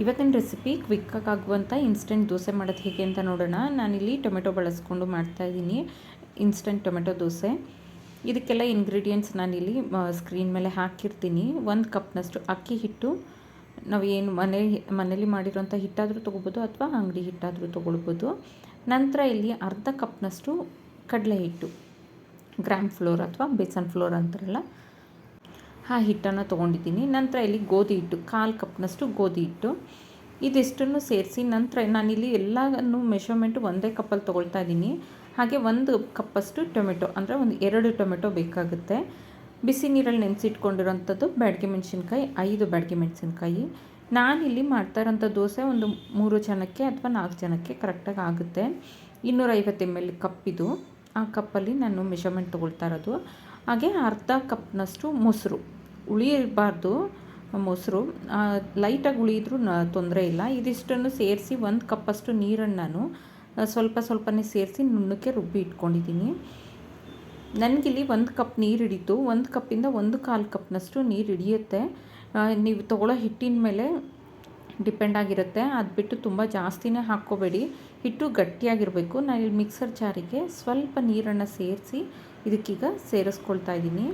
ಇವತ್ತಿನ ರೆಸಿಪಿ ಕ್ವಿಕ್ಕಾಗಿ ಆಗುವಂಥ ಇನ್ಸ್ಟೆಂಟ್ ದೋಸೆ ಮಾಡೋದು ಹೇಗೆ ಅಂತ ನೋಡೋಣ. ನಾನಿಲ್ಲಿ ಟೊಮೆಟೊ ಬಳಸ್ಕೊಂಡು ಮಾಡ್ತಾಯಿದ್ದೀನಿ ಇನ್ಸ್ಟೆಂಟ್ ಟೊಮೆಟೊ ದೋಸೆ. ಇದಕ್ಕೆಲ್ಲ ಇಂಗ್ರೀಡಿಯೆಂಟ್ಸ್ ನಾನಿಲ್ಲಿ ಸ್ಕ್ರೀನ್ ಮೇಲೆ ಹಾಕಿರ್ತೀನಿ. ಒಂದು ಕಪ್ನಷ್ಟು ಅಕ್ಕಿ ಹಿಟ್ಟು. ನಾವು ಏನು ಮನೆ ಮನೇಲಿ ಮಾಡಿರೋಂಥ ಹಿಟ್ಟಾದರೂ ತೊಗೋಬೋದು ಅಥವಾ ಅಂಗಡಿ ಹಿಟ್ಟಾದರೂ ತೊಗೊಳ್ಬೋದು. ನಂತರ ಇಲ್ಲಿ ಅರ್ಧ ಕಪ್ನಷ್ಟು ಕಡಲೆ ಹಿಟ್ಟು. ಗ್ರಾಮ್ ಫ್ಲೋರ್ ಅಥವಾ ಬೇಸನ್ ಫ್ಲೋರ್ ಅಂತಾರಲ್ಲ ಆ ಹಿಟ್ಟನ್ನು ತೊಗೊಂಡಿದ್ದೀನಿ. ನಂತರ ಇಲ್ಲಿ ಗೋಧಿ ಹಿಟ್ಟು, ಕಾಲು ಕಪ್ನಷ್ಟು ಗೋಧಿ ಹಿಟ್ಟು. ಇದಿಷ್ಟನ್ನು ಸೇರಿಸಿ ನಂತರ ನಾನಿಲ್ಲಿ ಎಲ್ಲನೂ ಮೆಷರ್ಮೆಂಟು ಒಂದೇ ಕಪ್ಪಲ್ಲಿ ತೊಗೊಳ್ತಾ ಇದ್ದೀನಿ. ಹಾಗೆ ಒಂದು ಕಪ್ಪಷ್ಟು ಟೊಮೆಟೊ, ಅಂದರೆ ಒಂದು ಎರಡು ಟೊಮೆಟೊ ಬೇಕಾಗುತ್ತೆ. ಬಿಸಿ ನೀರಲ್ಲಿ ನೆನೆಸಿಟ್ಕೊಂಡಿರೋಂಥದ್ದು ಬ್ಯಾಡಿಗೆ ಮೆಣಸಿನ್ಕಾಯಿ, ಐದು ಬ್ಯಾಡಿಗೆ ಮೆಣಸಿನ್ಕಾಯಿ. ನಾನಿಲ್ಲಿ ಮಾಡ್ತಾ ಇರೋಂಥ ದೋಸೆ ಒಂದು ಮೂರು ಜನಕ್ಕೆ ಅಥವಾ ನಾಲ್ಕು ಜನಕ್ಕೆ ಕರೆಕ್ಟಾಗಿ ಆಗುತ್ತೆ. ಇನ್ನೂರೈವತ್ತು ಎಂ ಎಲ್ ಕಪ್ಪಿದು ಆ ಕಪ್ಪಲ್ಲಿ ನಾನು ಮೆಷರ್ಮೆಂಟ್ ತೊಗೊಳ್ತಾ ಇರೋದು. ಹಾಗೆ ಅರ್ಧ ಕಪ್ನಷ್ಟು ಮೊಸರು. ಉಳಿಯಬಾರ್ದು ಮೊಸರು. ಲೈಟಾಗಿ ಉಳಿಯಿದ್ರೂ ತೊಂದರೆ ಇಲ್ಲ. ಇದಿಷ್ಟನ್ನು ಸೇರಿಸಿ ಒಂದು ಕಪ್ಪಷ್ಟು ನೀರನ್ನು ನಾನು ಸ್ವಲ್ಪ ಸ್ವಲ್ಪನೇ ಸೇರಿಸಿ ನುಣ್ಣಕ್ಕೆ ರುಬ್ಬಿ ಇಟ್ಕೊಂಡಿದ್ದೀನಿ. ನನಗಿಲ್ಲಿ ಒಂದು ಕಪ್ ನೀರು ಹಿಡಿತು ಒಂದು ಕಪ್ಪಿಂದ ಒಂದು ಕಾಲು ಕಪ್ನಷ್ಟು ನೀರು ಹಿಡಿಯುತ್ತೆ ನೀವು ತೊಗೊಳ್ಳೋ ಹಿಟ್ಟಿನ ಮೇಲೆ ಡಿಪೆಂಡ್ ಆಗಿರುತ್ತೆ. ಅದು ಬಿಟ್ಟು ತುಂಬ ಜಾಸ್ತಿನೇ ಹಾಕ್ಕೋಬೇಡಿ. ಹಿಟ್ಟು ಗಟ್ಟಿಯಾಗಿರಬೇಕು. ನಾನು ಇಲ್ಲಿ ಮಿಕ್ಸರ್ ಜಾರಿಗೆ ಸ್ವಲ್ಪ ನೀರನ್ನು ಸೇರಿಸಿ ಇದಕ್ಕೀಗ ಸೇರಿಸ್ಕೊಳ್ತಾ ಇದ್ದೀನಿ.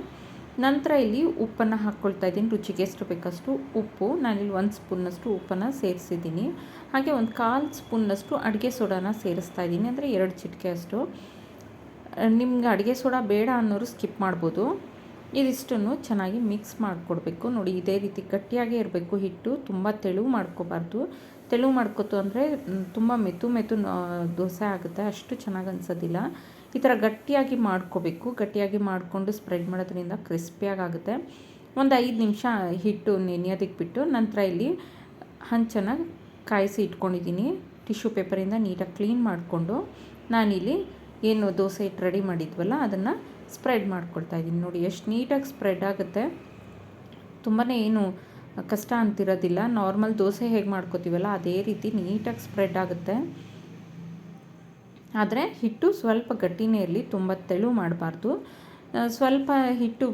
ನಂತರ ಇಲ್ಲಿ ಉಪ್ಪನ್ನು ಹಾಕ್ಕೊಳ್ತಾ ಇದ್ದೀನಿ. ರುಚಿಗೆ ಎಷ್ಟು ಬೇಕಷ್ಟು ಉಪ್ಪು. ನಾನಿಲ್ಲಿ ಒಂದು ಸ್ಪೂನ್ನಷ್ಟು ಉಪ್ಪನ್ನು ಸೇರಿಸಿದ್ದೀನಿ. ಹಾಗೆ ಒಂದು ಕಾಲು ಸ್ಪೂನ್ನಷ್ಟು ಅಡುಗೆ ಸೋಡಾನ ಸೇರಿಸ್ತಾ ಇದ್ದೀನಿ. ಅಂದರೆ ಎರಡು ಚಿಟಿಕೆ ಅಷ್ಟು. ನಿಮ್ಗೆ ಅಡುಗೆ ಸೋಡಾ ಬೇಡ ಅನ್ನೋರು ಸ್ಕಿಪ್ ಮಾಡ್ಬೋದು. ಇದಿಷ್ಟನ್ನು ಚೆನ್ನಾಗಿ ಮಿಕ್ಸ್ ಮಾಡಿಕೊಡ್ಬೇಕು. ನೋಡಿ, ಇದೇ ರೀತಿ ಗಟ್ಟಿಯಾಗೇ ಇರಬೇಕು ಹಿಟ್ಟು. ತುಂಬ ತೆಳು ಮಾಡ್ಕೋಬಾರ್ದು. ತೆಳು ಮಾಡ್ಕೋತು ಅಂದರೆ ತುಂಬ ಮೆತು ಮೆತು ದೋಸೆ ಆಗುತ್ತೆ. ಅಷ್ಟು ಚೆನ್ನಾಗಿ ಅನ್ಸೋದಿಲ್ಲ. ಈ ಥರ ಗಟ್ಟಿಯಾಗಿ ಮಾಡ್ಕೋಬೇಕು. ಗಟ್ಟಿಯಾಗಿ ಮಾಡಿಕೊಂಡು ಸ್ಪ್ರೆಡ್ ಮಾಡೋದ್ರಿಂದ ಕ್ರಿಸ್ಪಿಯಾಗಿ ಆಗುತ್ತೆ ಒಂದು ಐದು ನಿಮಿಷ ಹಿಟ್ಟು ನೆನೆಯೋದಕ್ಕೆ ಬಿಟ್ಟು ನಂತರ ಇಲ್ಲಿ ಹಂಚನ್ನು ಕಾಯಿಸಿ ಇಟ್ಕೊಂಡಿದ್ದೀನಿ. ಟಿಶ್ಯೂ ಪೇಪರಿಂದ ನೀಟಾಗಿ ಕ್ಲೀನ್ ಮಾಡಿಕೊಂಡು ನಾನಿಲ್ಲಿ ಏನು ದೋಸೆ ಇಟ್ಟು ರೆಡಿ ಮಾಡಿದ್ವಲ್ಲ ಅದನ್ನು ಸ್ಪ್ರೆಡ್ ಮಾಡ್ಕೊಳ್ತಾ ಇದ್ದೀನಿ. ನೋಡಿ ಎಷ್ಟು ನೀಟಾಗಿ ಸ್ಪ್ರೆಡ್ ಆಗುತ್ತೆ. ತುಂಬಾ ಏನು ಕಷ್ಟ ಅಂತಿರೋದಿಲ್ಲ. ನಾರ್ಮಲ್ ದೋಸೆ ಹೇಗೆ ಮಾಡ್ಕೋತೀವಲ್ಲ, ಅದೇ ರೀತಿ ನೀಟಾಗಿ ಸ್ಪ್ರೆಡ್ ಆಗುತ್ತೆ. ಆದರೆ ಹಿಟ್ಟು ಸ್ವಲ್ಪ ಗಟ್ಟಿನೇ ಇರಲಿ ತುಂಬ ತೆಳು ಮಾಡಬಾರ್ದು. ಸ್ವಲ್ಪ ಹಿಟ್ಟು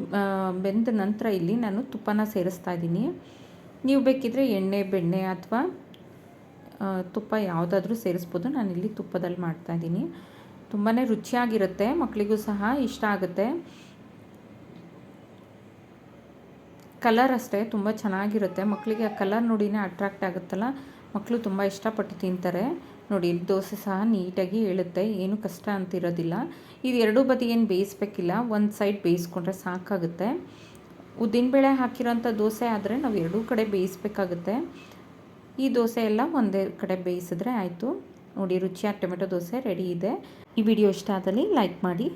ಬೆಂದ ನಂತರ ಇಲ್ಲಿ ನಾನು ತುಪ್ಪನ ಸೇರಿಸ್ತಾ ಇದ್ದೀನಿ. ನೀವು ಬೇಕಿದ್ರೆ ಎಣ್ಣೆ, ಬೆಣ್ಣೆ ಅಥವಾ ತುಪ್ಪ ಯಾವುದಾದ್ರೂ ಸೇರಿಸ್ಬೋದು. ನಾನಿಲ್ಲಿ ತುಪ್ಪದಲ್ಲಿ ಮಾಡ್ತಾಯಿದ್ದೀನಿ ತುಂಬಾ ರುಚಿಯಾಗಿರುತ್ತೆ ಮಕ್ಕಳಿಗೂ ಸಹ ಇಷ್ಟ ಆಗುತ್ತೆ. ಕಲರ್ ಅಷ್ಟೇ, ತುಂಬ ಚೆನ್ನಾಗಿರುತ್ತೆ. ಮಕ್ಕಳಿಗೆ ಆ ಕಲರ್ ನೋಡಿನೇ ಅಟ್ರಾಕ್ಟ್ ಆಗುತ್ತಲ್ಲ? ಮಕ್ಕಳು ತುಂಬ ಇಷ್ಟಪಟ್ಟು ತಿಂತಾರೆ. ನೋಡಿ, ದೋಸೆ ಸಹ ನೀಟಾಗಿ ಹೇಳುತ್ತೆ ಏನು ಕಷ್ಟ ಅಂತಿರೋದಿಲ್ಲ. ಇದು ಎರಡೂ ಏನು ಬೇಯಿಸ್ಬೇಕಿಲ್ಲ. ಒಂದು ಸೈಡ್ ಬೇಯಿಸ್ಕೊಂಡ್ರೆ ಸಾಕಾಗುತ್ತೆ. ಉದ್ದಿನಬೇಳೆ ಹಾಕಿರೋಂಥ ದೋಸೆ ಆದರೆ ನಾವು ಎರಡೂ ಕಡೆ ಬೇಯಿಸ್ಬೇಕಾಗುತ್ತೆ. ಈ ದೋಸೆ ಎಲ್ಲ ಒಂದೇ ಕಡೆ ಬೇಯಿಸಿದ್ರೆ ಆಯಿತು. ನೋಡಿ ರುಚಿಯಾಗಿ ಟೊಮೆಟೊ ದೋಸೆ ರೆಡಿ ಇದೆ. ಈ ವಿಡಿಯೋ ಇಷ್ಟ ಆದಲ್ಲಿ ಲೈಕ್ ಮಾಡಿ.